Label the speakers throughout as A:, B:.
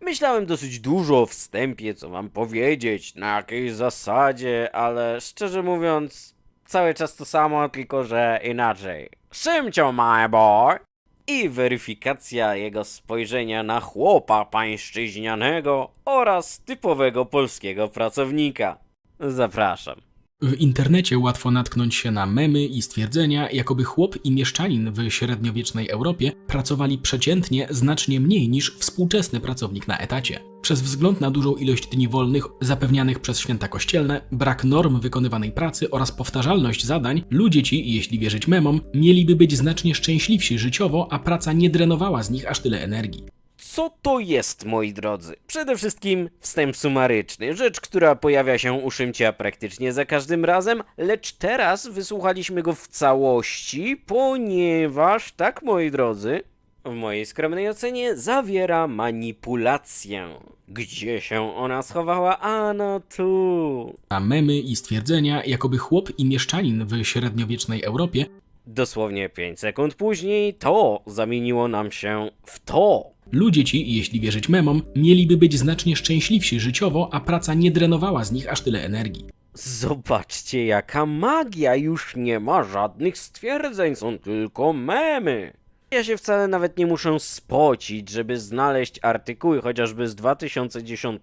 A: Myślałem dosyć dużo o wstępie, co wam powiedzieć, na jakiej zasadzie, ale szczerze mówiąc, cały czas to samo, tylko że inaczej. Szymcio, my boy! I weryfikacja jego spojrzenia na chłopa pańszczyźnianego oraz typowego polskiego pracownika. Zapraszam.
B: W internecie łatwo natknąć się na memy i stwierdzenia, jakoby chłop i mieszczanin w średniowiecznej Europie pracowali przeciętnie znacznie mniej niż współczesny pracownik na etacie. Przez wzgląd na dużą ilość dni wolnych zapewnianych przez święta kościelne, brak norm wykonywanej pracy oraz powtarzalność zadań, ludzie ci, jeśli wierzyć memom, mieliby być znacznie szczęśliwsi życiowo, a praca nie drenowała z nich aż tyle energii.
A: Co to jest, moi drodzy? Przede wszystkim wstęp sumaryczny, rzecz, która pojawia się u Szymcia praktycznie za każdym razem, lecz teraz wysłuchaliśmy go w całości, ponieważ, tak moi drodzy, w mojej skromnej ocenie zawiera manipulację. Gdzie się ona schowała? A no tu.
B: A memy i stwierdzenia, jakoby chłop i mieszczanin w średniowiecznej Europie
A: Dosłownie 5 sekund później to zamieniło nam się w to.
B: Ludzie ci, jeśli wierzyć memom, mieliby być znacznie szczęśliwsi życiowo, a praca nie drenowała z nich aż tyle energii.
A: Zobaczcie, jaka magia! Już nie ma żadnych stwierdzeń, są tylko memy. Ja się wcale nawet nie muszę spocić, żeby znaleźć artykuły chociażby z 2010,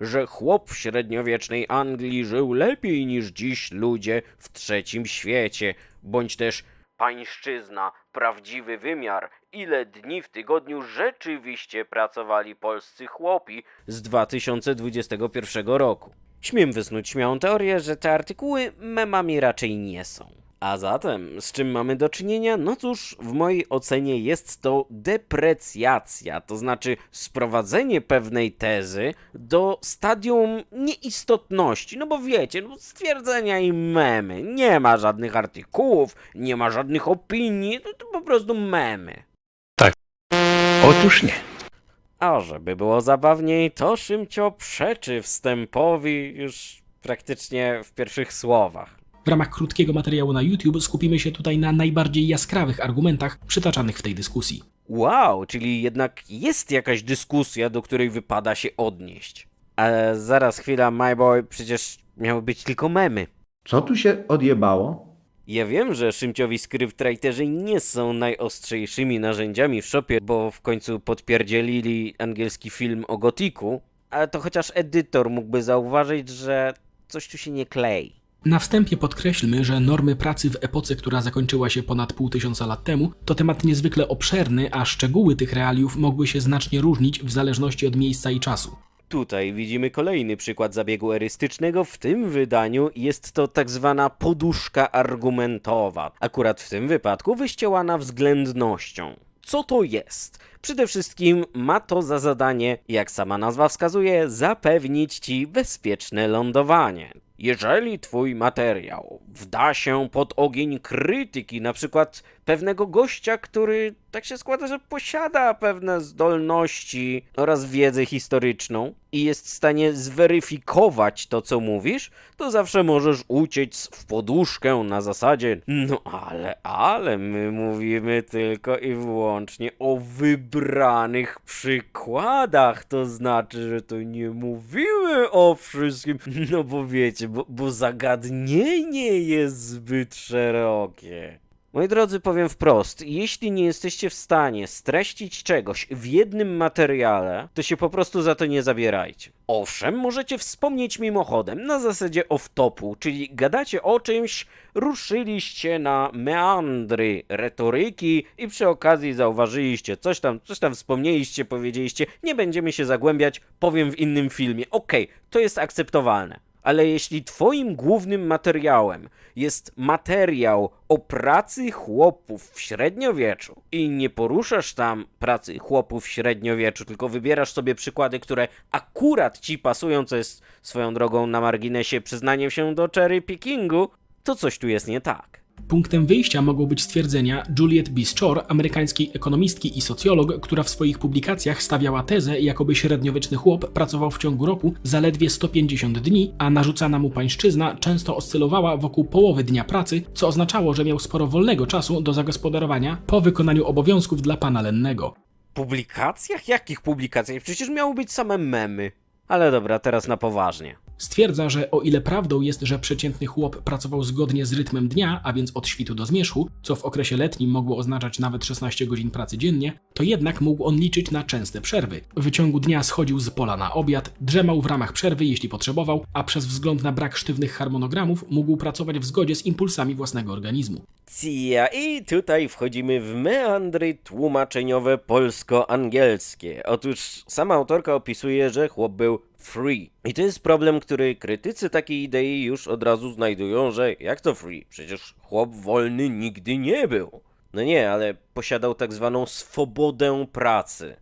A: że chłop w średniowiecznej Anglii żył lepiej niż dziś ludzie w trzecim świecie, bądź też pańszczyzna, prawdziwy wymiar, ile dni w tygodniu rzeczywiście pracowali polscy chłopi z 2021 roku. Śmiem wysnuć śmiałą teorię, że te artykuły memami raczej nie są. A zatem, z czym mamy do czynienia? No cóż, w mojej ocenie jest to deprecjacja, to znaczy sprowadzenie pewnej tezy do stadium nieistotności. No bo wiecie, no stwierdzenia i memy. Nie ma żadnych artykułów, nie ma żadnych opinii, no to po prostu memy.
C: Otóż nie.
A: A żeby było zabawniej, to Szymcio przeczy wstępowi już praktycznie w pierwszych słowach.
B: W ramach krótkiego materiału na YouTube skupimy się tutaj na najbardziej jaskrawych argumentach przytaczanych w tej dyskusji.
A: Wow, czyli jednak jest jakaś dyskusja, do której wypada się odnieść. Ale zaraz chwila, my boy, przecież miały być tylko memy.
C: Co tu się odjebało?
A: Ja wiem, że Szymciowi scriptwriterzy nie są najostrzejszymi narzędziami w shopie, bo w końcu podpierdzielili angielski film o gotiku, ale to chociaż edytor mógłby zauważyć, że coś tu się nie klei.
B: Na wstępie podkreślmy, że normy pracy w epoce, która zakończyła się ponad pół tysiąca lat temu, to temat niezwykle obszerny, a szczegóły tych realiów mogły się znacznie różnić w zależności od miejsca i czasu.
A: Tutaj widzimy kolejny przykład zabiegu erystycznego. W tym wydaniu jest to tak zwana poduszka argumentowa, akurat w tym wypadku wyścielana względnością. Co to jest? Przede wszystkim ma to za zadanie, jak sama nazwa wskazuje, zapewnić ci bezpieczne lądowanie. Jeżeli twój materiał wda się pod ogień krytyki, na przykład pewnego gościa, który tak się składa, że posiada pewne zdolności oraz wiedzę historyczną i jest w stanie zweryfikować to, co mówisz, to zawsze możesz uciec w poduszkę na zasadzie no ale, ale my mówimy tylko i wyłącznie o wybranych przykładach, to znaczy, że to nie mówimy o wszystkim, no bo wiecie, bo, bo zagadnienie jest zbyt szerokie. Moi drodzy, powiem wprost, jeśli nie jesteście w stanie streścić czegoś w jednym materiale, to się po prostu za to nie zabierajcie. Owszem, możecie wspomnieć mimochodem, na zasadzie off-topu, czyli gadacie o czymś, ruszyliście na meandry retoryki i przy okazji zauważyliście coś tam, coś tam wspomnieliście, powiedzieliście, nie będziemy się zagłębiać, powiem w innym filmie. Okej, to jest akceptowalne. Ale jeśli twoim głównym materiałem jest materiał o pracy chłopów w średniowieczu i nie poruszasz tam pracy chłopów w średniowieczu, tylko wybierasz sobie przykłady, które akurat ci pasują, co jest swoją drogą na marginesie przyznaniem się do cherry pickingu, to coś tu jest nie tak.
B: Punktem wyjścia mogą być stwierdzenia Juliet B. Shore, amerykańskiej ekonomistki i socjolog, która w swoich publikacjach stawiała tezę, jakoby średniowieczny chłop pracował w ciągu roku zaledwie 150 dni, a narzucana mu pańszczyzna często oscylowała wokół połowy dnia pracy, co oznaczało, że miał sporo wolnego czasu do zagospodarowania po wykonaniu obowiązków dla pana lennego.
A: publikacjach? Jakich publikacjach? Przecież miały być same memy. Ale dobra, teraz na poważnie.
B: Stwierdza, że o ile prawdą jest, że przeciętny chłop pracował zgodnie z rytmem dnia, a więc od świtu do zmierzchu, co w okresie letnim mogło oznaczać nawet 16 godzin pracy dziennie, to jednak mógł on liczyć na częste przerwy. W ciągu dnia schodził z pola na obiad, drzemał w ramach przerwy, jeśli potrzebował, a przez wzgląd na brak sztywnych harmonogramów mógł pracować w zgodzie z impulsami własnego organizmu.
A: Cia, i tutaj wchodzimy w meandry tłumaczeniowe polsko-angielskie. Otóż sama autorka opisuje, że chłop był free. I to jest problem, który krytycy takiej idei już od razu znajdują, że jak to free? Przecież chłop wolny nigdy nie był. No nie, ale posiadał tak zwaną swobodę pracy.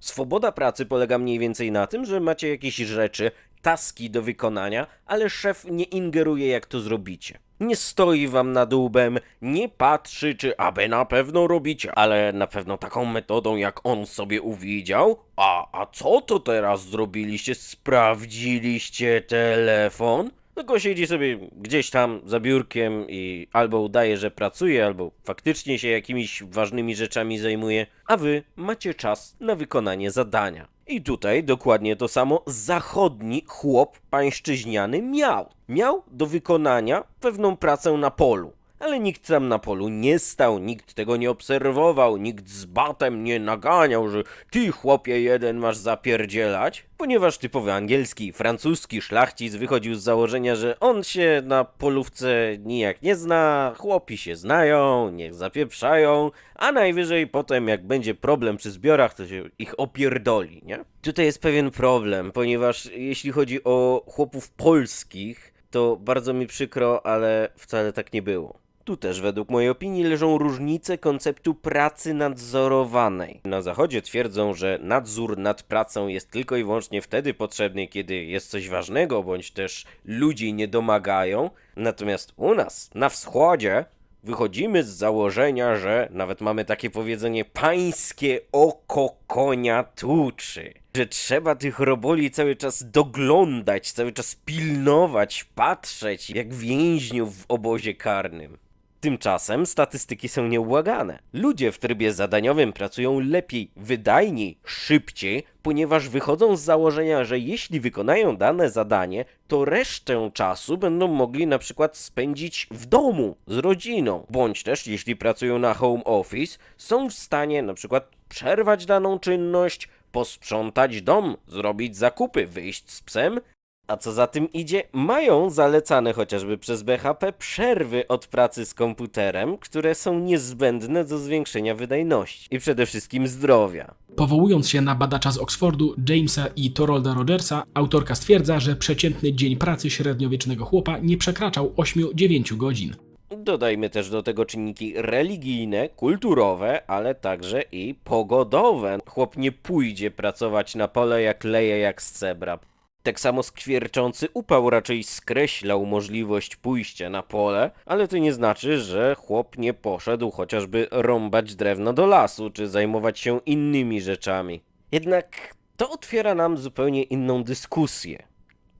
A: Swoboda pracy polega mniej więcej na tym, że macie jakieś rzeczy, taski do wykonania, ale szef nie ingeruje jak to zrobicie. Nie stoi wam nad łbem, nie patrzy, czy aby na pewno robicie, ale na pewno taką metodą, jak on sobie uwidział. A, a co to teraz zrobiliście? Sprawdziliście telefon? Tylko siedzi sobie gdzieś tam za biurkiem i albo udaje, że pracuje, albo faktycznie się jakimiś ważnymi rzeczami zajmuje, a wy macie czas na wykonanie zadania. I tutaj dokładnie to samo zachodni chłop pańszczyźniany miał. Miał do wykonania pewną pracę na polu. Ale nikt tam na polu nie stał, nikt tego nie obserwował, nikt z batem nie naganiał, że ty chłopie jeden masz zapierdzielać, ponieważ typowy angielski francuski szlachcic wychodził z założenia, że on się na polówce nijak nie zna, chłopi się znają, niech zapieprzają, a najwyżej potem jak będzie problem przy zbiorach, to się ich opierdoli, nie? Tutaj jest pewien problem, ponieważ jeśli chodzi o chłopów polskich, to bardzo mi przykro, ale wcale tak nie było. Tu też według mojej opinii leżą różnice konceptu pracy nadzorowanej. Na zachodzie twierdzą, że nadzór nad pracą jest tylko i wyłącznie wtedy potrzebny, kiedy jest coś ważnego, bądź też ludzi nie domagają. Natomiast u nas, na wschodzie, wychodzimy z założenia, że nawet mamy takie powiedzenie pańskie oko konia tuczy. Że trzeba tych roboli cały czas doglądać, cały czas pilnować, patrzeć, jak więźniów w obozie karnym. Tymczasem statystyki są nieubłagane. Ludzie w trybie zadaniowym pracują lepiej, wydajniej, szybciej, ponieważ wychodzą z założenia, że jeśli wykonają dane zadanie, to resztę czasu będą mogli na przykład spędzić w domu z rodziną, bądź też jeśli pracują na home office, są w stanie na przykład przerwać daną czynność, posprzątać dom, zrobić zakupy, wyjść z psem, a co za tym idzie, mają zalecane chociażby przez BHP przerwy od pracy z komputerem, które są niezbędne do zwiększenia wydajności i przede wszystkim zdrowia.
B: Powołując się na badacza z Oxfordu, Jamesa i Torolda Rogersa, autorka stwierdza, że przeciętny dzień pracy średniowiecznego chłopa nie przekraczał 8-9 godzin.
A: Dodajmy też do tego czynniki religijne, kulturowe, ale także i pogodowe. Chłop nie pójdzie pracować na pole jak leje jak z cebra. Tak samo skwierczący upał raczej skreślał możliwość pójścia na pole, ale to nie znaczy, że chłop nie poszedł chociażby rąbać drewno do lasu, czy zajmować się innymi rzeczami. Jednak to otwiera nam zupełnie inną dyskusję.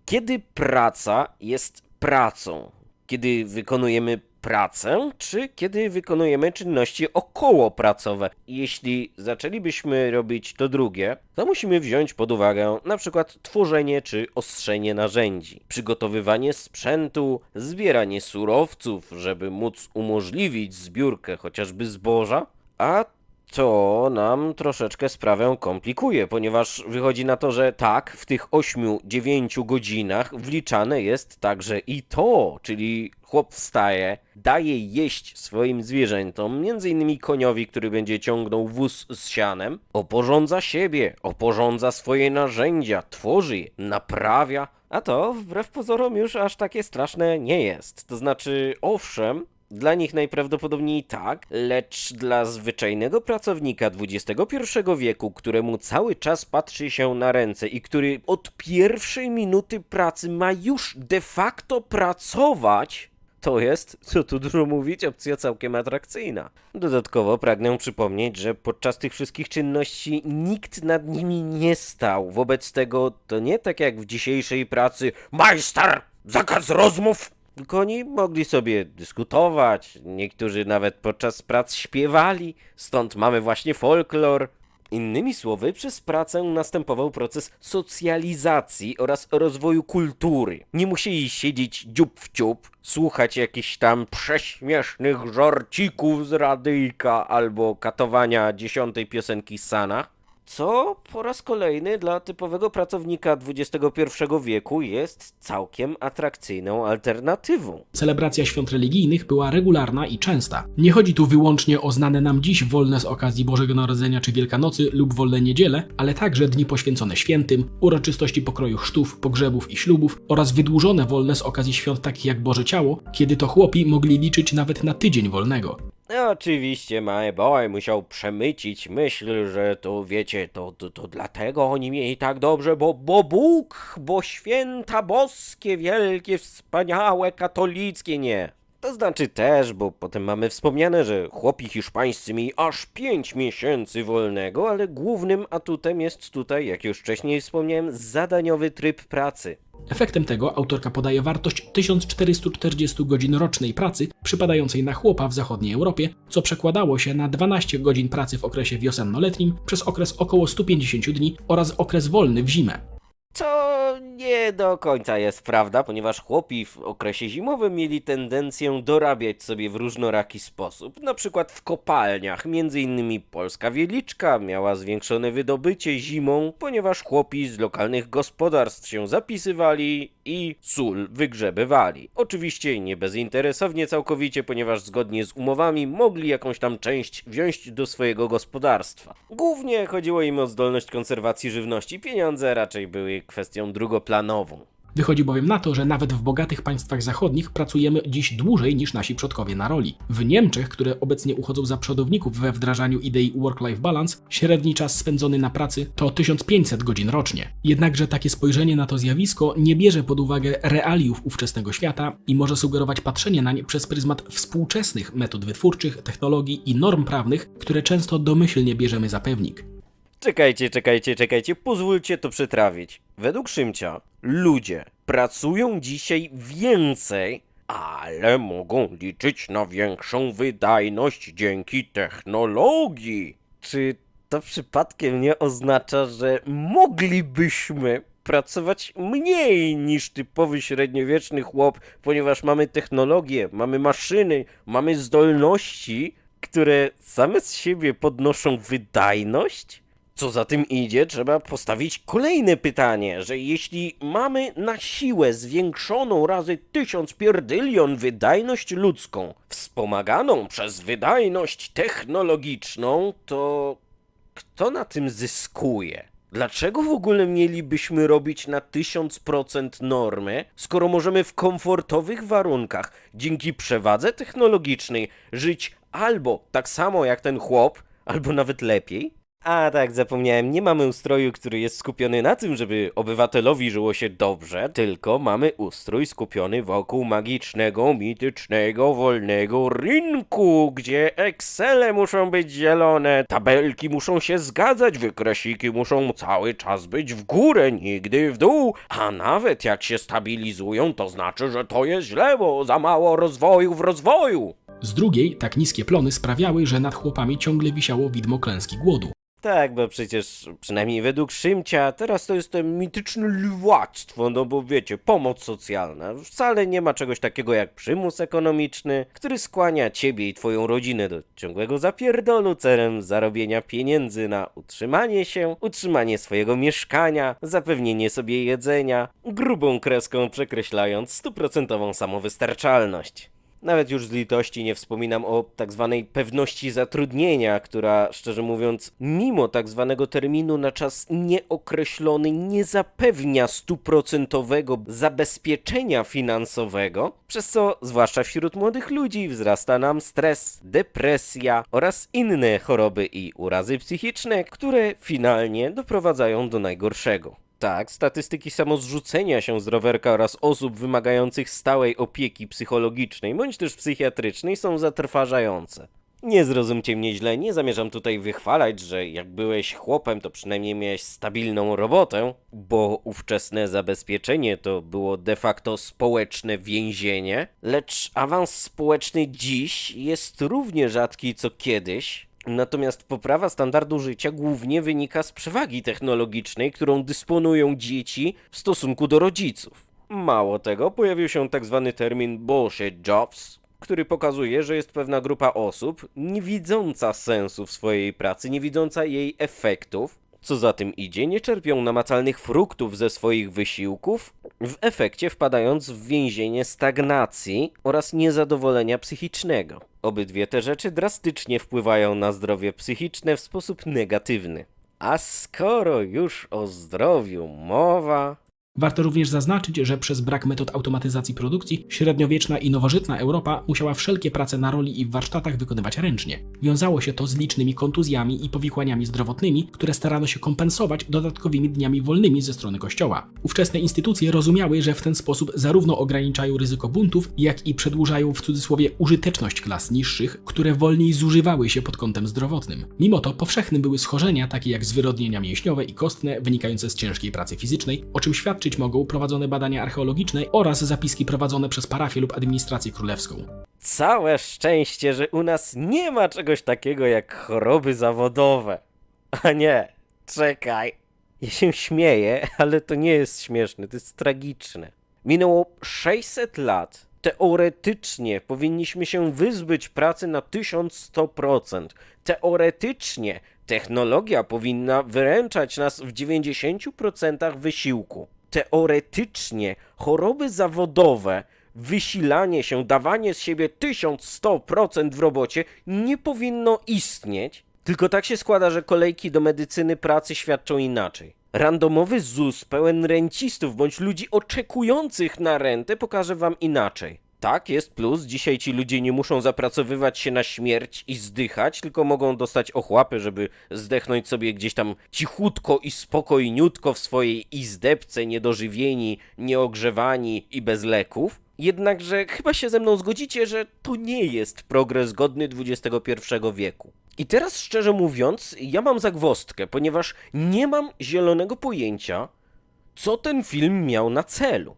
A: Kiedy praca jest pracą? Kiedy wykonujemy pracę, czy kiedy wykonujemy czynności okołopracowe? Jeśli zaczęlibyśmy robić to drugie, to musimy wziąć pod uwagę na przykład tworzenie czy ostrzenie narzędzi, przygotowywanie sprzętu, zbieranie surowców, żeby móc umożliwić zbiórkę chociażby zboża, a to nam troszeczkę sprawę komplikuje, ponieważ wychodzi na to, że tak, w tych 8-9 godzinach wliczane jest także i to, czyli chłop wstaje, daje jeść swoim zwierzętom, między innymi koniowi, który będzie ciągnął wóz z sianem, oporządza siebie, oporządza swoje narzędzia, tworzy je, naprawia, a to wbrew pozorom już aż takie straszne nie jest. To znaczy, owszem, dla nich najprawdopodobniej tak, lecz dla zwyczajnego pracownika XXI wieku, któremu cały czas patrzy się na ręce i który od pierwszej minuty pracy ma już de facto pracować, to jest, co tu dużo mówić, opcja całkiem atrakcyjna. Dodatkowo pragnę przypomnieć, że podczas tych wszystkich czynności nikt nad nimi nie stał. Wobec tego to nie tak jak w dzisiejszej pracy Majster! Zakaz rozmów! Tylko oni mogli sobie dyskutować, niektórzy nawet podczas prac śpiewali, stąd mamy właśnie folklor. Innymi słowy, przez pracę następował proces socjalizacji oraz rozwoju kultury. Nie musieli siedzieć dziób w dziób, słuchać jakichś tam prześmiesznych żarcików z radyjka albo katowania dziesiątej piosenki z Sanach. Co po raz kolejny dla typowego pracownika XXI wieku jest całkiem atrakcyjną alternatywą.
B: Celebracja świąt religijnych była regularna i częsta. Nie chodzi tu wyłącznie o znane nam dziś wolne z okazji Bożego Narodzenia czy Wielkanocy lub wolne niedziele, ale także dni poświęcone świętym, uroczystości pokroju chrztów, pogrzebów i ślubów oraz wydłużone wolne z okazji świąt takich jak Boże Ciało, kiedy to chłopi mogli liczyć nawet na tydzień wolnego.
A: No, Oczywiście My Boy musiał przemycić myśl, że to wiecie, to, to, to dlatego oni mieli tak dobrze, bo, bo Bóg, bo święta boskie, wielkie, wspaniałe, katolickie, nie. To znaczy też, bo potem mamy wspomniane, że chłopi hiszpańscy mieli aż 5 miesięcy wolnego, ale głównym atutem jest tutaj, jak już wcześniej wspomniałem, zadaniowy tryb pracy.
B: Efektem tego autorka podaje wartość 1440 godzin rocznej pracy przypadającej na chłopa w zachodniej Europie, co przekładało się na 12 godzin pracy w okresie wiosennoletnim przez okres około 150 dni oraz okres wolny w zimę.
A: Co nie do końca jest prawda, ponieważ chłopi w okresie zimowym mieli tendencję dorabiać sobie w różnoraki sposób. Na przykład w kopalniach, między innymi polska wieliczka miała zwiększone wydobycie zimą, ponieważ chłopi z lokalnych gospodarstw się zapisywali i sól wygrzebywali. Oczywiście nie bezinteresownie całkowicie, ponieważ zgodnie z umowami mogli jakąś tam część wziąć do swojego gospodarstwa. Głównie chodziło im o zdolność konserwacji żywności, pieniądze raczej były kwestią drugoplanową.
B: Wychodzi bowiem na to, że nawet w bogatych państwach zachodnich pracujemy dziś dłużej niż nasi przodkowie na roli. W Niemczech, które obecnie uchodzą za przodowników we wdrażaniu idei work-life balance, średni czas spędzony na pracy to 1500 godzin rocznie. Jednakże takie spojrzenie na to zjawisko nie bierze pod uwagę realiów ówczesnego świata i może sugerować patrzenie nań przez pryzmat współczesnych metod wytwórczych, technologii i norm prawnych, które często domyślnie bierzemy za pewnik.
A: Czekajcie, czekajcie, czekajcie, pozwólcie to przetrawić. Według Szymcia ludzie pracują dzisiaj więcej, ale mogą liczyć na większą wydajność dzięki technologii. Czy to przypadkiem nie oznacza, że moglibyśmy pracować mniej niż typowy średniowieczny chłop, ponieważ mamy technologię, mamy maszyny, mamy zdolności, które same z siebie podnoszą wydajność? Co za tym idzie, trzeba postawić kolejne pytanie, że jeśli mamy na siłę zwiększoną razy tysiąc pierdylion wydajność ludzką, wspomaganą przez wydajność technologiczną, to kto na tym zyskuje? Dlaczego w ogóle mielibyśmy robić na 1000% normę, skoro możemy w komfortowych warunkach, dzięki przewadze technologicznej, żyć albo tak samo jak ten chłop, albo nawet lepiej? A tak, zapomniałem, nie mamy ustroju, który jest skupiony na tym, żeby obywatelowi żyło się dobrze, tylko mamy ustrój skupiony wokół magicznego, mitycznego, wolnego rynku, gdzie Excele muszą być zielone, tabelki muszą się zgadzać, wykresiki muszą cały czas być w górę, nigdy w dół, a nawet jak się stabilizują, to znaczy, że to jest źle, bo za mało rozwoju w rozwoju.
B: Z drugiej, tak niskie plony sprawiały, że nad chłopami ciągle wisiało widmo klęski głodu.
A: Tak, bo przecież przynajmniej według Szymcia teraz to jest to mityczne lwactwo, no bo wiecie, pomoc socjalna. Wcale nie ma czegoś takiego jak przymus ekonomiczny, który skłania ciebie i twoją rodzinę do ciągłego zapierdolu celem zarobienia pieniędzy na utrzymanie się, utrzymanie swojego mieszkania, zapewnienie sobie jedzenia, grubą kreską przekreślając stuprocentową samowystarczalność. Nawet już z litości nie wspominam o tak zwanej pewności zatrudnienia, która, szczerze mówiąc, mimo tak zwanego terminu na czas nieokreślony nie zapewnia stuprocentowego zabezpieczenia finansowego, przez co, zwłaszcza wśród młodych ludzi, wzrasta nam stres, depresja oraz inne choroby i urazy psychiczne, które finalnie doprowadzają do najgorszego. Tak, statystyki samozrzucenia się z rowerka oraz osób wymagających stałej opieki psychologicznej bądź też psychiatrycznej są zatrważające. Nie zrozumcie mnie źle, nie zamierzam tutaj wychwalać, że jak byłeś chłopem, to przynajmniej miałeś stabilną robotę, bo ówczesne zabezpieczenie to było de facto społeczne więzienie, lecz awans społeczny dziś jest równie rzadki co kiedyś. Natomiast poprawa standardu życia głównie wynika z przewagi technologicznej, którą dysponują dzieci w stosunku do rodziców. Mało tego, pojawił się tak zwany termin bullshit jobs, który pokazuje, że jest pewna grupa osób nie widząca sensu w swojej pracy, nie widząca jej efektów, co za tym idzie, nie czerpią namacalnych fruktów ze swoich wysiłków, w efekcie wpadając w więzienie stagnacji oraz niezadowolenia psychicznego. Obydwie te rzeczy drastycznie wpływają na zdrowie psychiczne w sposób negatywny. A skoro już o zdrowiu mowa,
B: Warto również zaznaczyć, że przez brak metod automatyzacji produkcji średniowieczna i nowożytna Europa musiała wszelkie prace na roli i w warsztatach wykonywać ręcznie. Wiązało się to z licznymi kontuzjami i powikłaniami zdrowotnymi, które starano się kompensować dodatkowymi dniami wolnymi ze strony kościoła. Ówczesne instytucje rozumiały, że w ten sposób zarówno ograniczają ryzyko buntów, jak i przedłużają w cudzysłowie użyteczność klas niższych, które wolniej zużywały się pod kątem zdrowotnym. Mimo to powszechne były schorzenia takie jak zwyrodnienia mięśniowe i kostne wynikające z ciężkiej pracy fizycznej, o czym świadczyć mogą prowadzone badania archeologiczne oraz zapiski prowadzone przez parafię lub administrację królewską.
A: całe szczęście, że u nas nie ma czegoś takiego jak choroby zawodowe. A nie, czekaj. Ja się śmieję, ale to nie jest śmieszne, to jest tragiczne. Minęło 600 lat. Teoretycznie powinniśmy się wyzbyć pracy na 1100%. Teoretycznie technologia powinna wyręczać nas w 90% wysiłku. Teoretycznie choroby zawodowe, wysilanie się, dawanie z siebie 1100% w robocie nie powinno istnieć, tylko tak się składa, że kolejki do medycyny pracy świadczą inaczej. Randomowy ZUS pełen rencistów bądź ludzi oczekujących na rentę pokaże wam inaczej. Tak, jest plus. Dzisiaj ci ludzie nie muszą zapracowywać się na śmierć i zdychać, tylko mogą dostać ochłapy, żeby zdechnąć sobie gdzieś tam cichutko i spokojniutko w swojej izdebce, niedożywieni, nieogrzewani i bez leków. Jednakże chyba się ze mną zgodzicie, że to nie jest progres godny XXI wieku. I teraz szczerze mówiąc, ja mam zagwostkę, ponieważ nie mam zielonego pojęcia, co ten film miał na celu.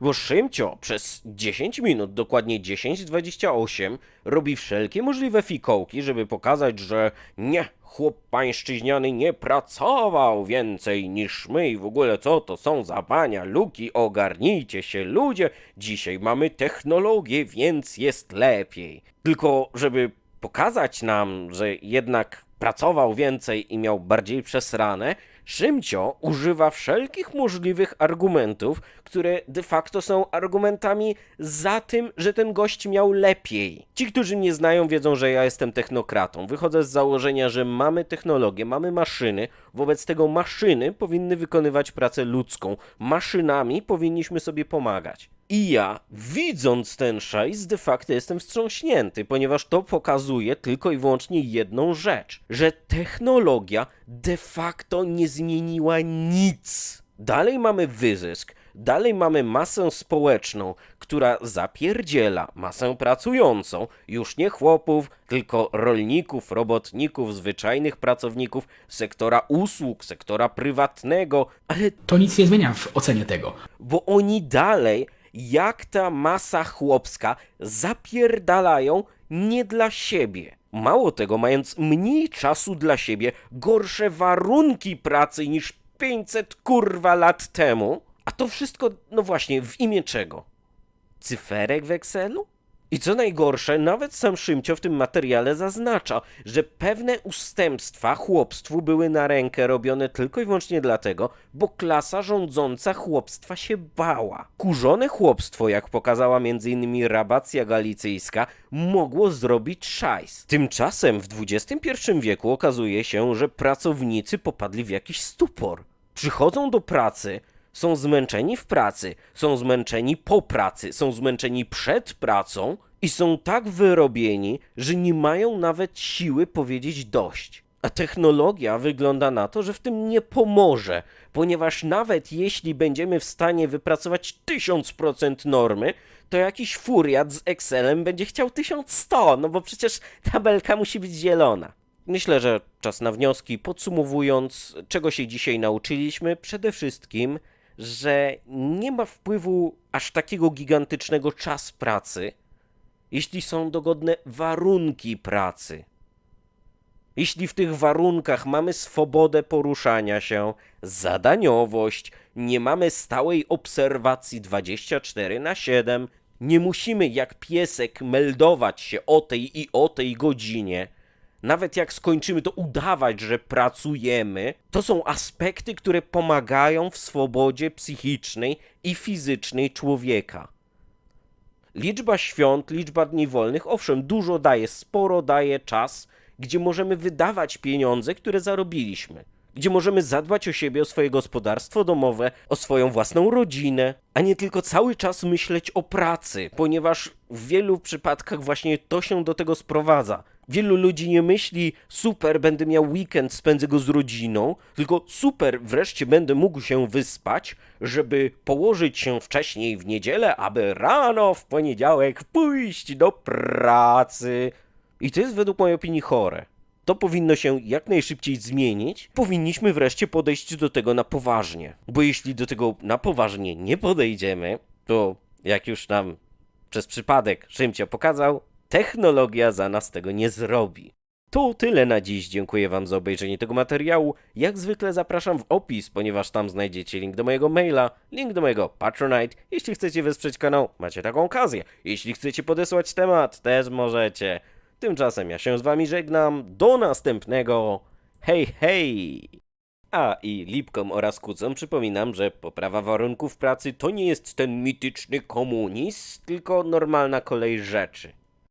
A: Bo Szymcio przez 10 minut, dokładnie 10.28, robi wszelkie możliwe fikołki, żeby pokazać, że nie, chłop pańszczyźniany nie pracował więcej niż my i w ogóle co to są za bania luki, ogarnijcie się ludzie, dzisiaj mamy technologię, więc jest lepiej. Tylko żeby pokazać nam, że jednak pracował więcej i miał bardziej przesrane, Szymcio używa wszelkich możliwych argumentów, które de facto są argumentami za tym, że ten gość miał lepiej. Ci, którzy mnie znają, wiedzą, że ja jestem technokratą. Wychodzę z założenia, że mamy technologię, mamy maszyny, wobec tego maszyny powinny wykonywać pracę ludzką. Maszynami powinniśmy sobie pomagać. I ja, widząc ten szajs, de facto jestem wstrząśnięty, ponieważ to pokazuje tylko i wyłącznie jedną rzecz, że technologia de facto nie zmieniła nic. Dalej mamy wyzysk, dalej mamy masę społeczną, która zapierdziela masę pracującą, już nie chłopów, tylko rolników, robotników, zwyczajnych pracowników sektora usług, sektora prywatnego, ale
B: To nic nie zmienia w ocenie tego.
A: bo oni dalej, jak ta masa chłopska, zapierdalają nie dla siebie. Mało tego, mając mniej czasu dla siebie, gorsze warunki pracy niż 500 kurwa lat temu, a to wszystko, no właśnie, w imię czego? Cyferek w Excelu? I co najgorsze, nawet sam Szymcio w tym materiale zaznacza, że pewne ustępstwa chłopstwu były na rękę robione tylko i wyłącznie dlatego, bo klasa rządząca chłopstwa się bała. Kurzone chłopstwo, jak pokazała m.in. rabacja galicyjska, mogło zrobić szajs. Tymczasem w XXI wieku okazuje się, że pracownicy popadli w jakiś stupor. Przychodzą do pracy, są zmęczeni w pracy, są zmęczeni po pracy, są zmęczeni przed pracą i są tak wyrobieni, że nie mają nawet siły powiedzieć dość. A technologia wygląda na to, że w tym nie pomoże, ponieważ nawet jeśli będziemy w stanie wypracować 1000% normy, to jakiś furiat z Excelem będzie chciał 1100, no bo przecież tabelka musi być zielona. Myślę, że czas na wnioski. Podsumowując, czego się dzisiaj nauczyliśmy? Przede wszystkim, że nie ma wpływu aż takiego gigantycznego czas pracy, jeśli są dogodne warunki pracy. Jeśli w tych warunkach mamy swobodę poruszania się, zadaniowość, nie mamy stałej obserwacji 24 na 7, nie musimy jak piesek meldować się o tej i o tej godzinie, nawet jak skończymy, to udawać, że pracujemy, to są aspekty, które pomagają w swobodzie psychicznej i fizycznej człowieka. Liczba świąt, liczba dni wolnych, owszem, dużo daje, sporo daje czas, gdzie możemy wydawać pieniądze, które zarobiliśmy. Gdzie możemy zadbać o siebie, o swoje gospodarstwo domowe, o swoją własną rodzinę, a nie tylko cały czas myśleć o pracy, ponieważ w wielu przypadkach właśnie to się do tego sprowadza. Wielu ludzi nie myśli, super, będę miał weekend, spędzę go z rodziną, tylko super, wreszcie będę mógł się wyspać, żeby położyć się wcześniej w niedzielę, aby rano w poniedziałek pójść do pracy. I to jest według mojej opinii chore. To powinno się jak najszybciej zmienić. Powinniśmy wreszcie podejść do tego na poważnie. Bo jeśli do tego na poważnie nie podejdziemy, to jak już nam przez przypadek Szymcio pokazał, technologia za nas tego nie zrobi. To tyle na dziś. Dziękuję Wam za obejrzenie tego materiału. Jak zwykle zapraszam w opis, ponieważ tam znajdziecie link do mojego maila, link do mojego Patronite. Jeśli chcecie wesprzeć kanał, macie taką okazję. Jeśli chcecie podesłać temat, też możecie. Tymczasem ja się z Wami żegnam. Do następnego. Hej, hej! A i Lipkom oraz Kucom przypominam, że poprawa warunków pracy to nie jest ten mityczny komunizm, tylko normalna kolej rzeczy.